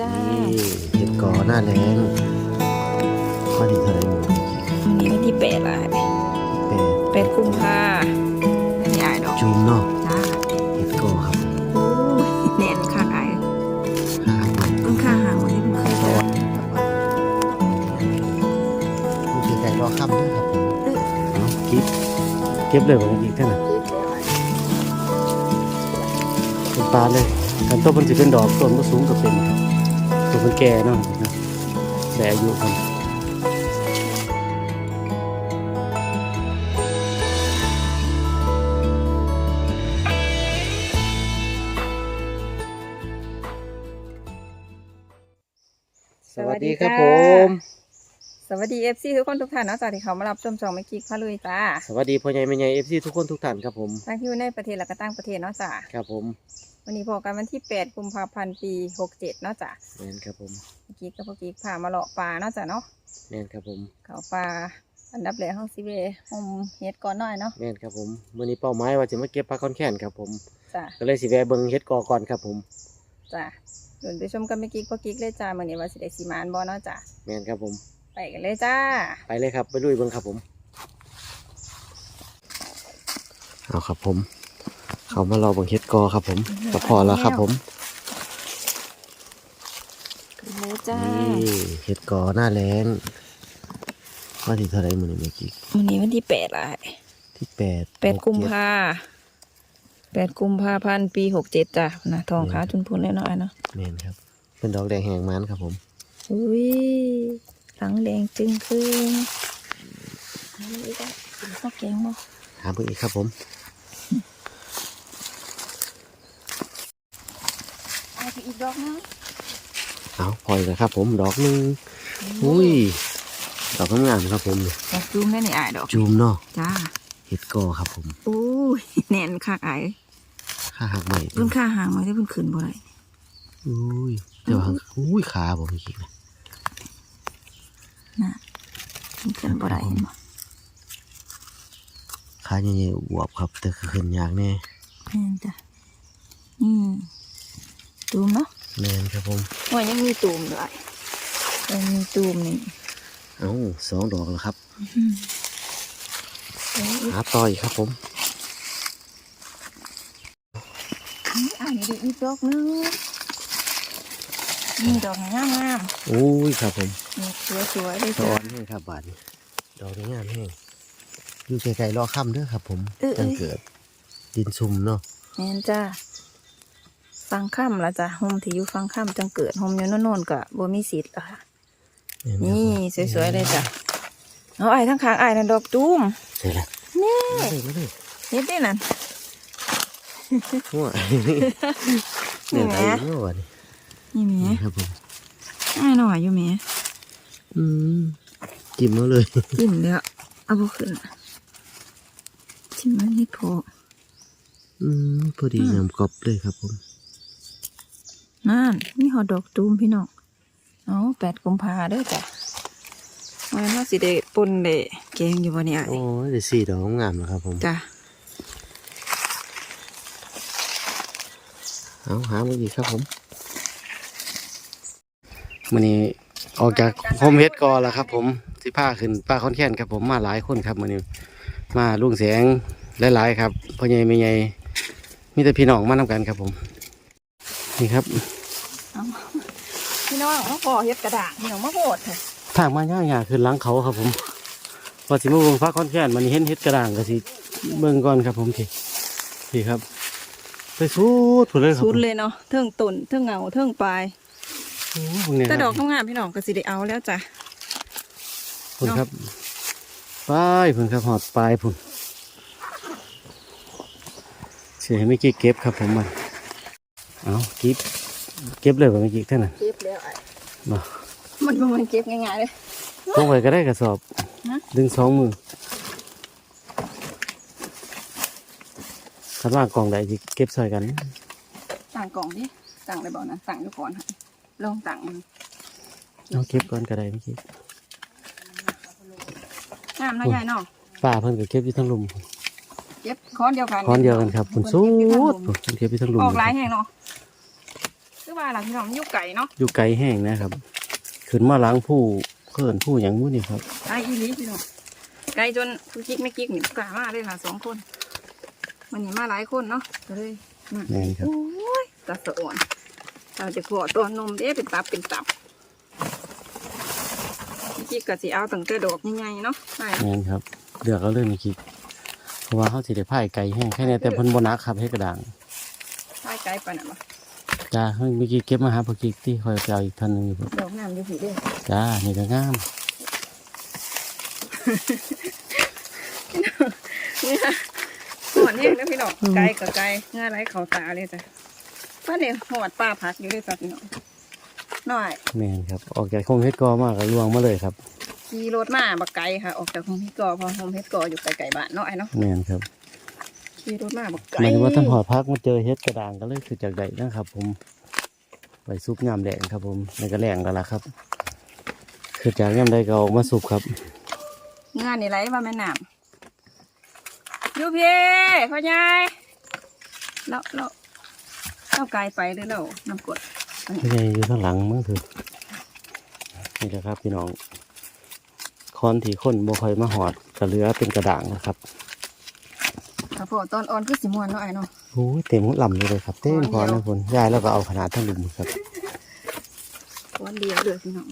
จ้านี่เห็ดกอหน้าแรงมาที่เท่าไหรหมูวันนี้วันที่แปดละแปดแปดกุมภาใหญ่ดอกจูมเนาะจ้าเห็ดกอครับโอ้ยแน่นข้างไอ้ข้างมันต้นข้างหางวันนี้มันเคยร้เจออนมีเกไก่รอค่ำด้วยครับผมเอาเก็บเก็บเลยผมอีกท่านน่ะเป็นปลาเลยกันต้นมันจะเป็นดอกต้นมันสูงก็เป็น ต้นมันแก่เนาะนะแต่อายุมันสวัสดีครับผม สวัสดีเอฟซีทุกคนทุกท่านเนาะจ้าที่เขามารับชมช่องไม่กิ๊กพาลุยจ้า สวัสดีพ่อใหญ่แม่ใหญ่เอฟซีทุกคนทุกท่านครับผม ทั้งที่อยู่ในประเทศและก็ต่างประเทศเนาะจ้า ครับผม วันนี้พอกันวันที่แปดกุมภาพันธ์ปีหกเจ็ดเนาะจ้าแม่นครับผมเมื่อกี้กับเมื่อกี้พามาเลาะปลาเนาะจ้าเนาะแม่นครับผมเขาปลาอันดับแรกห้องซีเวหอมเฮ็ดก่อนหน่อยเนาะแม่นครับผมวันนี้เป้าหมายว่าจะมาเก็บปลาคอนแค้นครับผมจ้าก็เลยสิแวะเบิ่งเฮ็ดกอก่อนครับผมจ้าเดินไปชมกันไม่กิ๊กพ่อกิ๊กเลยจ้ามื่อนี้ว่าสิได้สีมานบ่เนาะจ้าแม่นครับผม ไปกันเลยจ้า ไปเลยครับ ไปลุยเบิ่งครับผม เอาครับผม เขามารอเบิ่งเฮ็ดกอครับผมก็พอแล้วครับผมไปเลยจ้านี่เฮ็ดกอหน้าแรงว่าที่เท่าไหรมื้อนี้เมื่อกี้วันนี้วันที่แปดละที่แปดแปดกุมภาแปดกุมภาพันธ์ปีหกเจ็ดจ้ะนะทองขาจุนพุนแน่นอนเนาะแม่นครับ เป็นดอกแดงแหงมันครับผมอุ้ยหลังแดงจึงคืนอันนี้ก็กินข้าวแกงบ่ถามเพิ่งอีกครับผม อาไปอีกดอกนึงเอาพออีกแล้วครับ ผมดอกหนึงอุ้ยดอกงามๆครับผมดอกจูมได้นี่อายดอกจูมเนาะจ้าเห็ดกอครับผมอุ้ยแน่นคักอายข้าหักใหม่เพิ่นค่าหางไว้ได้เพิ่นขึ้นบ่ได้อุ้ยเดี๋ยวหักอุ้ยขาผมอีกนะน่ะเพิ่นขึ้นบ่ได้เห็นบ่ขาใหญ่ๆอวบครับ แต่คือขึ้นยากแน่แม่นจ้ะอืม ตูมเนาะแมนครับผมว่ายังมีตูมด้วยยังมีตูมนี่เอ้าสองดอกแล้วครับอืมเอ้ยหาต่ออีกครับผมนี่อ่านดีอีกดอกนึงนี่ดอกงามงามอุ้ยครับผมๆนี่สวยสวยๆเลยตอจ้ะนให้ครับบาทนี้ดอกนี้งามแห้งอยู่ไกลๆรอค่ำเด้อครับ ผมเออเออจังเกิด ดินซุ่มเนาะแม่นจ้า ฟังค่ำละจ้ะโฮมที่อยู่ฟังค่ำจังเกิดโฮมอยู่โน่นๆก็บ่มีสิทธิ์ละค่ะแม่ครับนี่สวยๆเลยจ้ะเอาไอ้ายทั้งขางไอ้ายนั่นดอกตูมเสร็จแล้วนี่มาเลยมาเลยเฮ็ดได้นั่นหัวนี่เนี่ยแหไทมยเนาะวะนี่นี่แหม่นี่ครับผมไอ้ายหน่อยอยู่แหม่อืมจิ้มมาเลยจิ้มเด้อเอาบ่ขึ้นจิ้มมันเฮ็ดโพอืมพอดีงามกรอบเลยครับผม นั่นนี่หอดอกตูมพี่น้องเอาแปดกุมภาเด้อจ้ะวันนี้สิได้ปนได้แกงอยู่บ่เนี่ยโอ้ยเดี๋ยวสี่ดอกงามแล้วครับผมจ้ะเอาหามาอีกครับผมวันนี้ออกจากโฮมเฮดกอแล้วครับ ผมสิผ้าขึ้นป้าคอนแค้นครับผมมาหลายคนครับวันนี้มาลุงแสงหลายๆครับพ่อใหญ่แม่ใหญ่มีแต่พี่น้องมานำกันครับผม นี่ครับเอาพี่น้องมาขอเฮ็ดกระดาษพี่น้องมาโหดเถอะทางมาย่างๆขึ้นหลังเขาครับผมพอสิมาเบิ่งฟ้าคอนแค้นมันเห็นเฮ็ดกระด่างก็สิเบิ่งก่อนครับผมพี่พี่ครับ ไปสูดพุ่นเลยครับสุดผมเลยเนาะเทิงต้นเทิงเงาเทิงปลายโอ้โหพวกเนี่ยแต่ดอกครับงามๆพี่น้องก็สิได้เอาแล้วจ้ะพุ่นครับปลายพุ่นครับหอดปลายพุ่นเสียไม่กี่เก็บครับผมมัน เอาเก็บเก็บเลยบ่เมื่อกี้เท่านั้นเก็บแล้วไอ้บ่มันบ่มันเก็บง่ายๆเลยลงไปก็ได้กระสอบฮะดึงสองมือคันว่ากล่องใดที่เก็บใส่กันสั่งกล่องดิสั่งเลยบ่นะสั่งอยู่ก่อนค่ะลองสั่งมันเอาเก็บก่อนก็ได้เมื่อกี้งามเนาะยายเนาะป้าเพิ่นก็เก็บอยู่ทั้งลุมเก็บค้อนเดียวกันค้อนเดียวกันครับคุณเพิ่สู้นเก็บอยู่เพิ่นเก็บอยู่ทั้งลุมออกหลายแห่งเนาะ คือว่าหลังพี่น้องมันอยู่ไก่เนาะอยู่ไกลแห้งนะครับ ขึ้นมาล้างผู้เขินผู้อย่างมู้นี่ครับไก่อีหลีพี่น้องไก่จนทุกจิกไม่จิกหนิกล้ามาเลยค่ะสองคน มันนี่มาหลายคนเนาะก็เลยมาแม่นครับโอ้ยตาสะอ่อนเราจะขอตัวนมเด้เป็นตับเป็นตับจิกก็สิเอาตั้งแต่ดอกใหญ่ๆเนาะใช่แม่นครับเดือกก็เริ่มมีคิดเพราะว่าเขาสิได้พ่ายไกลแห้งแค่นี้แต่เพิ่นบนักครับให้กระด่างใช่ไก่ปานน่ะบ่ จ้าเฮ้ยเมื่อกี้เก็บมาหาพอกิกที่คอยไปเอาอีกท่านหนึงอยู่ครับดอกงามอยู่ผีเด้อจ้านี่ก็งามนี่ค่ะหอนแห้งนะพี่น้องไก่กับไก่เงาไรเขาตาเลยจ้ะป้าเนี่ยหอดปลาผักอยู่ด้วยจ้ะพี่น้องหน่อยแม่นครับ ออกจากโคงเฮ็ดกอมากก็ลวงมาเลยครับขี่รถมาบักไก่ค่ะ ออกจากโฮมเฮ็ดกอเพอโฮมเฮ็ดกออยู่ไกลๆบ้านเนาะไอ้เนาะแม่นครับ ขี่รถมาบักหไก่มายถึงว่าท่านหอพักมาเจอเฮ็ดกระด่างก็เลยคือจากใดนะครับ ผมไปซุปยามแดงครับ ผมในกระแหลงกันละครับ คือจากยามใดก็เอามาซุปครับงานนี่ไรว่าแม่น้ำอยู่พี่พ่อใหญ่แล้วแล้วเราไกลไปหรือเราน้ำกรดไม่ใช่อยู่ข้างหลังมั้งคือนี่แหละครับพี่น้องคอนที่คนบ่ค่อยมาหอดกระเหลือเป็นกระด่างนะครับ ถ้าพอตอนอ่อนคือสิมวนเนาะไอ้เนาะโอ้ยเต็มลำเลยครับ เต็มคอนนะคนยายแล้วก็เอาขนาดทั้งหลุมครับวันเดียวเลยพี่น้อง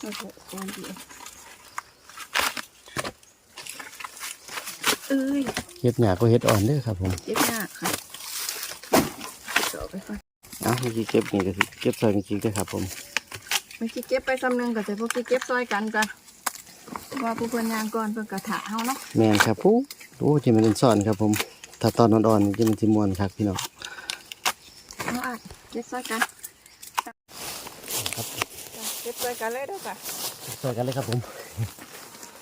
โอ้โหวันเดียวเอ้ยเฮ็ดหยาก็เฮ็ดอ่อนเด้อครับ ผมเจ็บยากค่ะต่อไปก่อนเอาเมื่อกี้เก็บนี่ก็สิเก็บใส่จริงๆเด้อครับ ผมเมื่อกี้เก็บไปซ้ำหนึงก็จะพวกกี้เก็บซอยกันจ้ะ ว่าผู้เพิ่นยางก่อนเพิ่นกระถาเฮาเนาะแมนครับผู้โอ้ที่มันเป็นซ่อนครับ ผมถ้าตอนอ่อนๆนี่จะมันสิม่วนครับพี่น้องเอาอะเก็บซอยกันครับจ้ะเก็บซอยกันเลยเด้อค่ะใส่กันเลยครับผม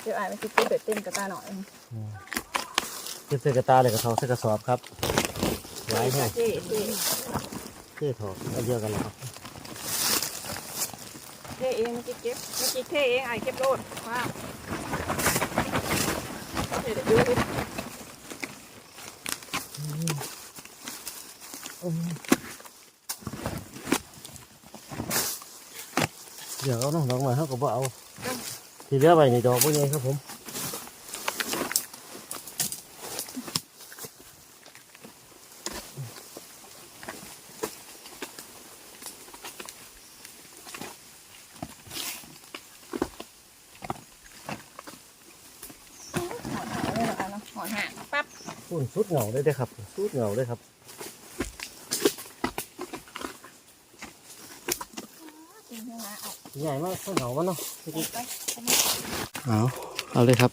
เดี๋ยวอ่านไปสิเก็บเบ็ดเต็มกระตาหน่อยเก็บใส่กระตาเลยกระทอใส่กระสอบครับไว้ให้เจ๊เจ๊เท่ถอเอาเยอะกันแล้วครับ เจ๊เองเมื่อกี้เก็บเมื่อกี้เทเองไอ้เก็บโลดว้าวเดี๋ยวเดี๋ยวดูเดี๋ยวเอาน้องดอกไม้เขาก็บ่เอา ที่เหลือไว้ในดอกบ่ใหญ่ครับผม เอาเลยเหรอคะเนาะหอนห่างปั๊บพุ่นสุดเหงาเลยเด้อครับสุดเหงาเลยครับจริงใช่ไหมเอาใหญ่มากสุดเหงาวะเนาะไปไปเอาเอาเลยครับ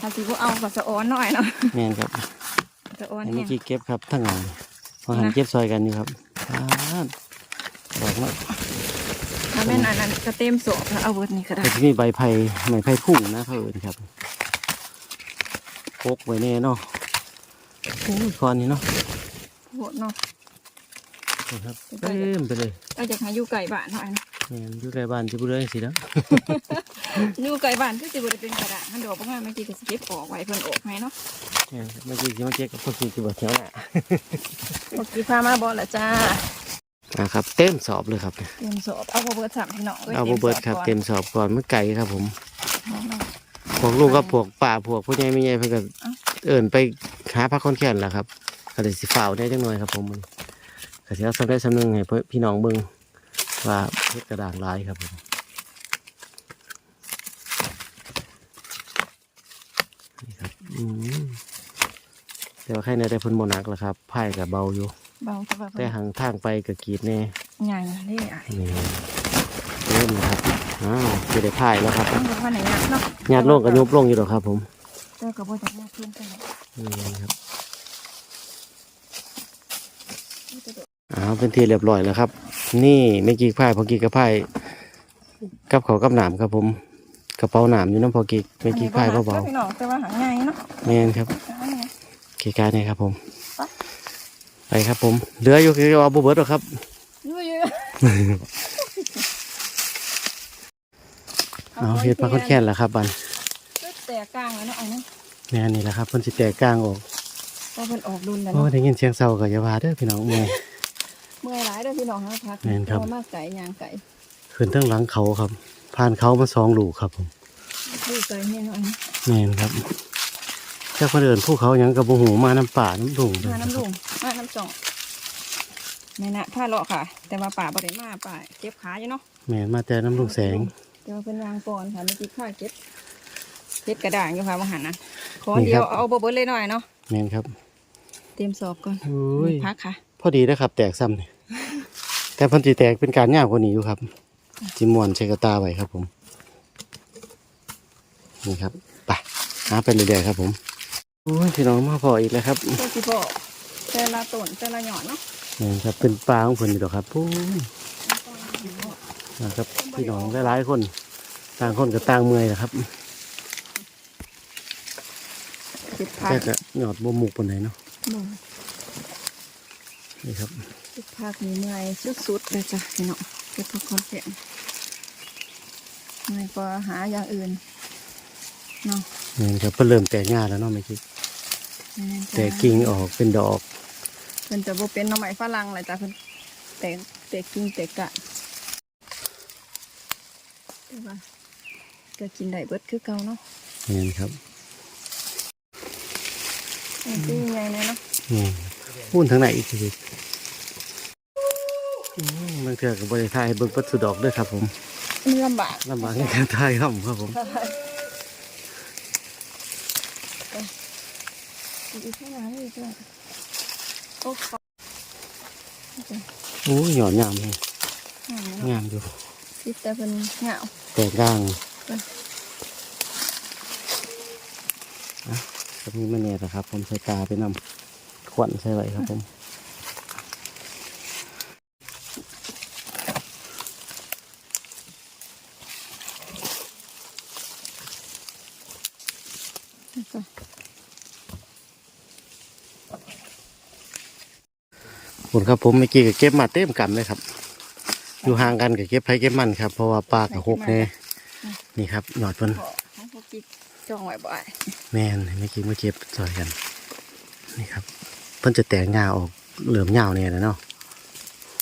ถ้าสิพวกเอากับสะออนหน่อยเนาะแมนครับสะออนอันเนี่นี้ย กี้เก็บครับทั้งงานพอหันเก็บซอยกันอยู่ครับอ่าดอกมากถ้าแม่นอันนั้นก็เต็มโสอบแล้วเอาเวิร์ดนี่ก็ได้ก็จะมีใบไผ่ไม้ไผ่พุ่งนะเขาเอินครับ พกไว้แน่เนาะโอ้ยคอนนี่เนาะโหดเนาะนี่ครับเต็มไปเลยเราอยากให้อยู่ไก่บ้านหน่อยเนาะแม่นอยู่ใกล้บ้านจะบุเรื่องสิแล้วอยู่ไก่บ้านก็สิบ่ได้เป็นกระดาษมันดอกบ่งามเมื่อกี้ก็สิเก็บออกไว้เพิ่นออกให้เนาะแม่นครับเมื่อกี้ที่มาเก็บกับพวกกี้ที่บอกเที่ยวน่ะเมื่อกี้พามาบ่ละจ้าอ่าครับเต็มสอบเลยครับเต็มโสอบเอาบ่เบิดสามพี่น้องยเอาบ่เบิดครับเต็มสอบก่อนเมื่อไก่ครับผมเนาะ พวกลูกกับพวกป่าพวกผู้ใหญ่ไม่ใหญ่เพิ่นก็เอ้าเอิ่นไปหาพักคอนแก่นแหละครับก็เลยสิฝ่าวได้จังหน่อยครับผมมันก็สิเอาสำได้สำนึงให้เพิ่นพี่น้องเบิ่งว่าเฮ็ดกระด่างหลายครับผมนี่ครับอืมแต่ว่าใครในได้เพิ่นบ่หนักแล้วครับพายก็เบาอยู่ เบาแต่ว่าแต่เพิ่นหางทางไปก็กรีดแน่ใหญ่เลยอะนี่เริ่มแล้วครับ อ้าวจะได้พายแล้วครับต้องบอกว่าไหนยากเนาะญาติโลงก็ยุบลงอยู่หรอกครับ ผมแต่ก็บ่จะยากขึ้นกันนี่ครับอ้าวเป็นทีเรียบร้อยแล้วครับ นี่ไม่กี่พายพอกี่กระพายกับเขาวกับหนามครับผม กระเป๋าหนามอยู่น้ำพอกี่ไม่กี่พายเบาพี่น้องแต่ว่าหางใหญ่เนาะๆแมนครับหางใหญ่ขี่การนี่ครับผมไปไปครับผมเหลืออยู่คือเอาบุเบิร์ตหรอกครับ อยู่ เยอะเอาเฮ็ดปลาคอนแค้นแล้วครับบันก็แต่กลางเลยเนาะไอ้เนาะแม่นนี่แหละครับเพิ่นสิแตกกลางออกก็เพิ่นออกดุลแล้วโอ้เนาะได้ยินเสียงเศร้าก็อย่าว่าเด้อพี่น้องเมื่อย เมื่อยหลายเด้อพี่น้องฮะพักแม่นครับเพาะว่ามาไก่ยางไก่ขึ้นทั้งหลังเขาครับ ผ่านเขามาสองลูกครับผมคือไก่แน่นอนแม่นครับเจ้าคนอื่นภูเขาหยังกับบ่หูมาน้ำป่าน้ำดุงมาน้ำลุงมาน้ำจ่องแม่นะผ้าเลาะค่ะ แต่ว่าป่าบ่ได้มาป่าเจ็บขาอยู่เนาะแม่นมาแต่น้ำลุงแสง แต่ว่าเป็นยางก่อนค่ะเมื่อกี้ข้าเก็บเก็บกระด่างอยู่ค่ะว่าหันนะขอนี่เดียวครับเอาบ่เบิดเลยหน่อยเนาะแม่นครับ เตรียมสอบก่อนโอ้ยพักค่ะ พอดีนะครับ แตกซ้ำนี่แต่เพันจีแตกเป็นการยากกว่านี้อยู่ครับจิมวนใช้กระตาไว้ครับผม นี่ครับไปหาไปเรื่อยๆครับผมโอ้ยพี่น้องมาพออีกแล้วครับก็สิพอแต่ละต้นแต่ละหย่อนเนาะนี่ครับเป็นปลาของเพิ่นอยู่ดอกครับปูน นะครับพี่น้องหลายๆคนต่างคนกับต่างเมื่อยนะครับเก็บผักแต่ก็หยอดบ่หมุกปานไหนเนาะบ่นี่ครับเก็บผักมีเมื่อยสุดๆเลยจ้ะพี่น้องเก็บผักคอนเสียงไม่ก็หาอย่างอื่นเนาะนี่ครับเพิ่นเริ่มแตกง่าแล้วเนาะไม่คิดม่นจ้ะแตกกิ่งออกเป็นดอกเพิ่นจะบ่เป็นหน้ำไม้ฝรั่งเลยจ้ะเพิ่นแตกแตกกิ่งแตกกะแต่ ว่าก็กินได้เบิดคือเก่าเนาะนี่ครับอันที่ใหญ่เลยเนาะนี่พูนทางไหนอีกทีอืมบางเทื่อกับบริทายเบิ่งปัดสุดดอกด้วยครับ ผมมันลำบากลำบากในการทายครับครับผมอีกแค่นั้นอีกแล้วโอ้ขอโอ้ยหยอดงามเลยงามเนาะงามอยู่ คิดแต่เป็นเหงาแตกด่างไปอะก็มีมาเนี่ยนะครับ ผมใส่ตาไปนำขวัญใส่ไว้ครับผมจ้ะผลครับผมเมื่อกี้ก็เก็บมาเต็มกำเลยครับ อยู่ห่างกันกับเก็บไผเก็บมันครับ เพราะว่าปลากับหกเนี่ยนี่ครับหยอดเพิ่นขอให้พวกกิ๊กจ้องไว้บ่อยแม่นเมื่อกี้มาเก็บซอยกัน นี่ครับ เพิ่นจะแตกงาออกเหลือมยาวเนี่ยนะเนาะ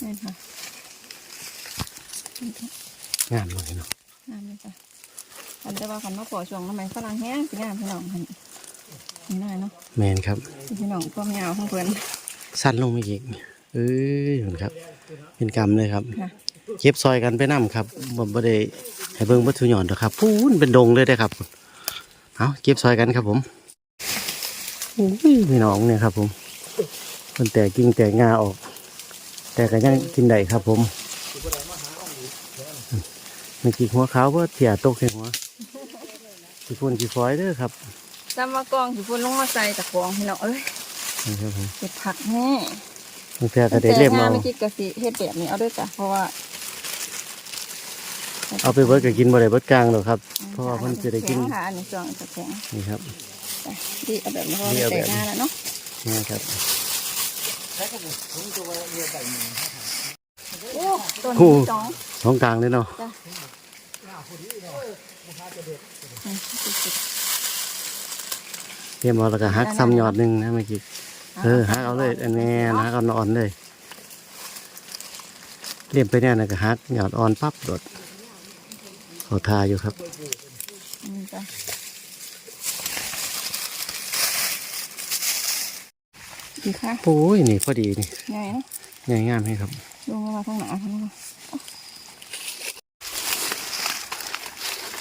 นี่ค่ะงามเลยเนาะงามเลยจ้ะอันแต่ว่าคันมาปล่อยช่วงน้ำไม้ฝรั่งแห้งสิงามพี่น้องคันนี่น้อยเนาะแมนครับพี่น้องความยาวของเพิ่นสั้นลงไม่อีกเอ้ยเห็นครับ เป็นกรรมเลยครับค่ะ เก็บซอยกันไปนํครับบ่บ่ได้ให้เบิ่งวัตถุหย่อนหรอกครับพูนเป็นดงเลยได้อครับเอาเก็บซอยกันครับผมโอ้ยพี่น้องเนี่ยครับ ผมมันแตกกิ่งแตกงาออก แต่ก็ยังกินได้ครับ ผมมันกี่หัวขาวว่าเถี่ยตกใส่หัวกี่ฝุ่นกี่ฟอยเด้อครับจำมากองสิพุ่นลงมาใส่ตะกองพี่น้องเอ้ยนี่ครับผมเก็บผักแน่บางเทื่อก็ได้เล่มแต่งาเอานไม่คิดกะสิเฮ็ดแบบนี้เอาด้วยจ้ะเพราะว่า เอาไปเบิดก็กินบ่ได้เบิดกลางหรอกครับ เพราะว่าเพิ่นจะได้กินแข็งค่ะอันนี้ช่วงจะแข็งนี่ครับไปดีเอาแบบนี้เพราะดีว่าเอาแต่แบบงหน้าแล้วเนาะนี่ครับโอ้ต้นโอ้นี้สองสองกลางเลยเนาะจ้ะอืมเตรียมเอาแล้วก็หักซ้ำยอดหนึ่งนะเมื่อกี้เออหักเอาเลยอันนี้หักเอาอ่อนเลยเรียมไปเนี่ยนะก็หักยอดอ่อนปั๊บโดด เขาทาอยู่ครับอืมจ้ะดีค่ะโอ้ยนี่พอดีนี่ง่ายเนาะใหญ่งามให้ครับลงมาทางหนาทางหนา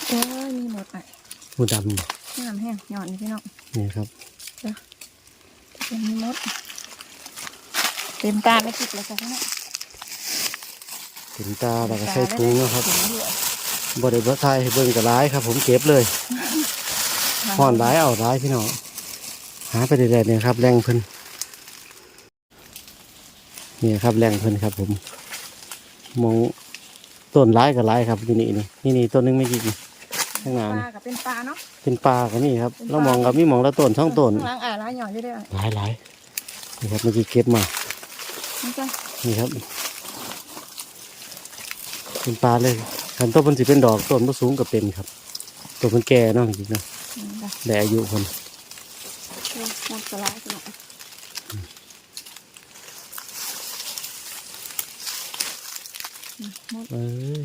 โอ้ยมีหมดอะหูดงามแห้งหย่อนนี่พี่น้องำนี่ครับเป็นมดเต็มตาไม่ติดเลยจ้ะพี่น้องถึงตาแล้วก็ใส่ถุงเนาะครับถุงด้วย บริเวณไทยให้เบิ่งกับร้ายครับ ผมเก็บเลยห่อนร้ายเอาร้ายพี่น้องหาไปเรื่อยๆเนี่ยครับ แรงเพิ่นนี่ครับแรงเพิ่นครับ ผมมองต้นร้ายกับร้ายครับอยู่นี่นี่นี่นี่ต้นหนึงไม่กี่ข้างหน้าปนี่ลากับเป็นปลาเนาะเป็นปลากับนี่ครับเรามองกับมีมองละต้นช่องต้นล้างอ่าล้างหย่อนเรื่อยหลายหลายนี่ครับเมื่อกี้เก็บมาๆนี่จ้ะนี่ครับเป็นปลาเลย คันต้นมันสิเป็นดอกต้นมันสูงกับเป็นครับตัวมันแก่เนาะจริงๆนะแต่อายุคนหมดสลายอยเอ้ย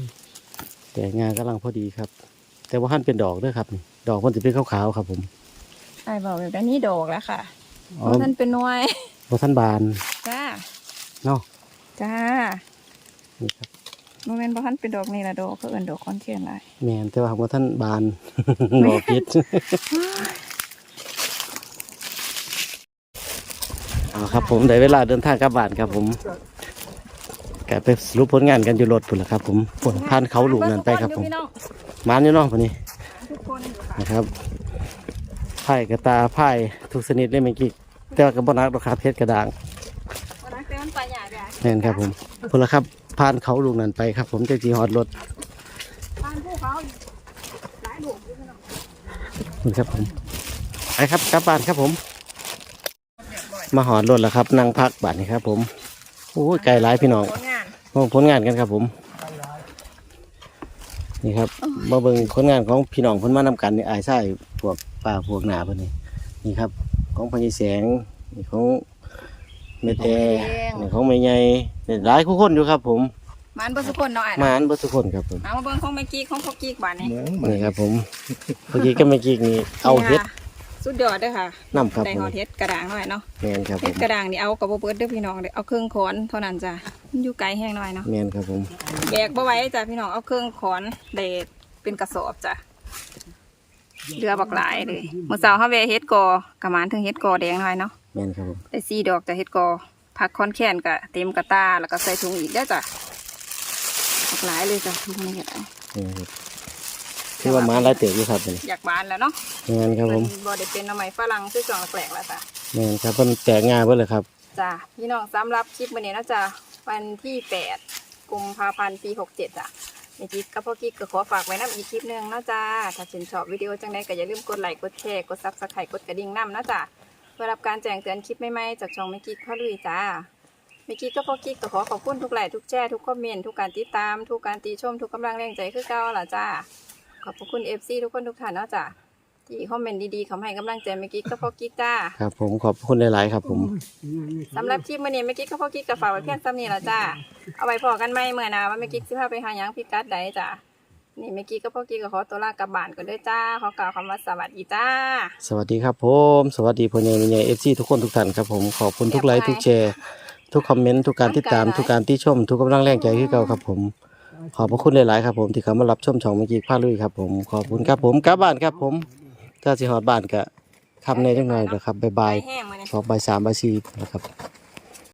แต่งานกำลังพอดีครับ แต่ว่าหั่นเป็นดอกด้วยครับดอกมันจะเป็นขาวๆครับ ผมไอ้บอกแบบนี้ดอกแล้วค่ะเพราะท่านเป็นน้อยเพราะท่านบานจ้าเนาะจ้านี่ครับ โมเมนต์บ่ท่านเป็นดอกนี่ละดอกเขาเอิ้นดอกคอนเทียนไรแม่นแต่ว่าบ่ท่านบาน บ่ผิดเอาครับผมได้เวลาเดินทางกลับบ้านครับผมกไปสรุปผลงานกันอยู่รถพุ่นละครับผมผลผ่านเขาหลูกนั่นไปครับผมพี่น้องมานอยู่เนาะพุ่นนี้ทุกคนอยู่ค่ะนะครับไผ่กระตาไผ่ทุกชนิดเลยเมื่อกี้แต่ว่ากับบนักราคาเพชรกระด่างวันนั้นเต้นไปใหญ่เลยแน่นครับผมพุ่นละครับ ผ่านเขาหลูกนั่นไปครับ ผมจะจีฮอดรถบ้านผู้เขาหลายหลวงนี่ครับผมไปครับกลับบ้านครับผม มาหอดรถแล้วครับ นั่งพักบ้านนี่ครับ ผมโอ้ยไกลหลายพี่น้องผลงานมาผลงานกันครับผม นี่ครับมาเบิ่งผลงานของพี่น้องเพิ่นมานำกันนี่อายใช่พวกป่าพวกหนาเพิ่นนี่นี่ครับ ของพญแสงนี่ของ เม็ดแอร์นี่ของแม่ใหญ่นี่หลายคู่คนอยู่ครับผมมันบ่สุคนเนาะอะมาอันเบ่ทุกคนครับผมเอามาเบิ่งของแม่กี้ของพ่อกี้บ้านนี้นี่ครับผมเมื่อกี้ก็เมื่อกี้นี่เอาเฮ็ดนี่ค่ะสุดยอดเด้อค่ะนํครับได้ผหอมดเฮ็ดกระด่างหน่อยเนาะแม่นครับผเฮ็ดมกระด่างนี่เอากับบ่เบิดเด้อพี่น้องเด้อเอาเครื่องขอนเท่านั้นจ้ะมันอยู่ไกลแห้งหน่อยเนาะแม่นครับผมแบกบ่ไหว้จ้ะพี่น้องเอาเครื่องขอนเดดเป็นกระสอบจ้ะเรือบักหลายเลยเมื่อเช้าเฮาแวะเฮ็ดกอกระหมานถึงเฮ็ดกอแดงหน่อยเนาะ แม่นครับผมได้สี่ดอกจะเฮ็ดกอผักคอนแคนกะเต็มกระตาแล้วก็ใส่ถุงอีกได้อจ้ะบักหลายเลยจ้ะถุงนี้ก็ได้นี่ครับที่ว่ามาหลายเติบอยู่ครับนี่อยากบานแล้วเนาะแม่นครับผมนบ่ได้เป็นหน้ำไม้ฝรั่งคือสองแปลกแล้วจ้ะแม่นครับเพิ่นแตกงานเบิดเลยครับจ้ะพี่น้องสำหรับคลิปวันนี้นะจ๊ะวันที่แปดกุมภาพันธ์ปีหกเจ็ดจ้ะมีกิ๊กกับพ่อกิ๊กก็ขอฝากไว้น้ำอีกคลิปหนึงนะจ๊ะถ้าชื่นชอบวิดีโอจังใดก็อย่าลืมกดไลค์กดแชร์กดซับสไครต์กดกระดิ่งน้ำนะจ๊ะเพื่อรับการแจ้งเตือนคลิปใหม่ๆจากช่องแม่กิ๊กพ่อลุยจ้าแม่กิ๊กกับพ่อกิ๊กก็ขอขอบคุณทุกไลค์ทุกแชร์ทุกคอมเมนต์ทุกการติดตาม ทุกการติชม ทุกกำลังแรงใจคือเก่าล่ะจ้าขอบคุณเอฟซีทุกคนทุกท่านเนาะจ้ะที่คอมเมนต์ดีๆเขาให้กำลังใจแม่กิ๊กกับพ่อกิ๊กจ้าครับผมขอบคุณหลายๆครับ ผมสำหรับคลิปมื่อนี้เมื่อกี้ก็พ่อกิ๊กกับฝากไว้เพียงซ้ำนี่ละจ้าเอาไว้พอกันไหมเมื่อนาว่าเมื่อกี้สิพาไปหาหยังพิกัดใดจ้า นี่เมื่อกี้ก็พ่อกิ๊กก็ขอตัวลากลับบ้านก่อนเด้วยจ้าขอกล่าวคำว่าสวัสดีจ้า สวัสดีครับผมสวัสดีพ่อใหญ่แม่ใหญ่เอฟซีทุกคนทุกท่านครับผมขอบคุณทุกไลค์ทุกแชร์ทุกคอมเมนต์ทุกการติดตามทุกการที่ชม ทุกกำลังแรงใจที่เก่าครับผม ขอบพระคุณหลาย ๆ ครับผมที่เข้ามารับชมช่องเมื่อกี้พาลุยครับผมขอบคุณครับผมกลับบ้านครับผมถ้าสิฮอดบ้านก็คำในจังหน่อยนะครับบ๊ายบายแห้งมาเนี่ยขอบ่ายสามบ่ายสี่นะครับ